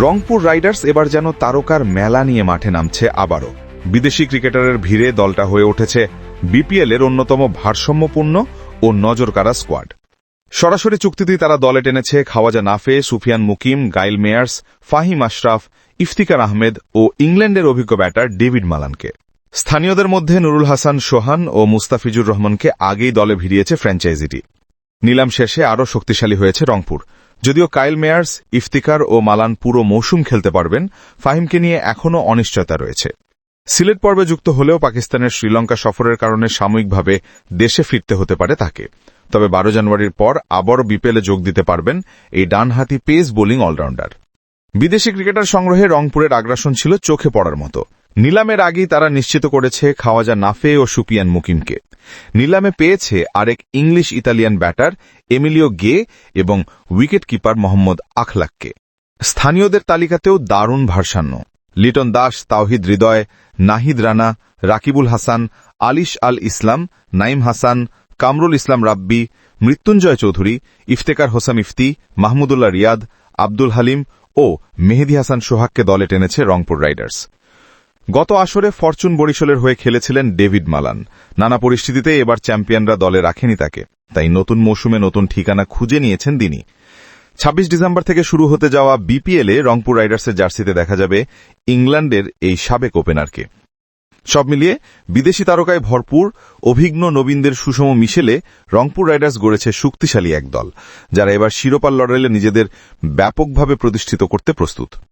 Rangpur Riders এবার যেন তারকার মেলা নিয়ে মাঠে নামছে আবারও। বিদেশি ক্রিকেটারের ভিড়ে দলটা হয়ে উঠেছে বিপিএল এর অন্যতম ভারসাম্যপূর্ণ ও নজরকাড়া স্কোয়াড। সরাসরি চুক্তিতেই তারা দলে টেনেছে খাওয়াজা নাফে, সুফিয়ান মুকিম, গাইল মেয়ার্স, ফাহিম আশরাফ, ইফতিকার আহমেদ ও ইংল্যান্ডের অভিজ্ঞ ব্যাটার ডেভিড মালানকে। স্থানীয়দের মধ্যে নুরুল হাসান সোহান ও মুস্তাফিজুর রহমানকে আগেই দলে ভিড়িয়েছে ফ্র্যাঞ্চাইজিটি। নিলাম শেষে আরও শক্তিশালী হয়েছে রংপুর। যদিও কাইল মেয়ার্স, ইফতিকার ও মালান পুরো মৌসুম খেলতে পারবেন, ফাহিমকে নিয়ে এখনও অনিশ্চয়তা রয়েছে। সিলেট পর্বে যুক্ত হলেও পাকিস্তানের শ্রীলঙ্কা সফরের কারণে সাময়িকভাবে দেশে ফিরতে হতে পারে তাকে। তবে বারো জানুয়ারির পর আবারও বিপিএলে যোগ দিতে পারবেন এই ডানহাতি পেস বোলিং অলরাউন্ডার। বিদেশি ক্রিকেটার সংগ্রহে রংপুরের আগ্রাসন ছিল চোখে পড়ার মতো। নিলামের আগেই তারা নিশ্চিত করেছে খাওয়াজা নাফে ও সুপিয়ান মুকিমকে। নিলামে পেয়েছে আরেক English Italian batter, Emilio Gay এবং উইকেট কিপার মোহাম্মদ আখলাককে। স্থানীয়দের তালিকাতেও দারুণ ভারসাম্য। লিটন দাস, তাওহিদ হৃদয়, নাহিদ রানা, রাকিবুল হাসান, আলিশ আল ইসলাম, নাইম হাসান, কামরুল ইসলাম রাব্বি, মৃত্যুঞ্জয় চৌধুরী, ইফতেকার হোসাম ইফতি, মাহমুদুল্লাহ রিয়াদ, আব্দুল হালিম ও মেহেদি হাসান সোহাগকে দলে টেনেছে রংপুর রাইডার্স। গত আসরে ফরচুন বরিশালের হয়ে খেলেছিলেন ডেভিড মালান। নানা পরিস্থিতিতে এবার চ্যাম্পিয়নরা দলে রাখেনি তাকে। তাই নতুন মৌসুমে নতুন ঠিকানা খুঁজে নিয়েছেন তিনি। ২৬ ডিসেম্বর থেকে শুরু হতে যাওয়া বিপিএলে রংপুর রাইডার্সের জার্সিতে দেখা যাবে ইংল্যান্ডের এই সাবেক ওপেনারকে। সব মিলিয়ে বিদেশি তারকায় ভরপুর অভিজ্ঞ নবীনদের সুষম মিশেলে রংপুর রাইডার্স গড়েছে শক্তিশালী এক দল যারা এবার শিরোপার লড়াইলে নিজেদের ব্যাপকভাবে প্রতিষ্ঠিত করতে প্রস্তুত।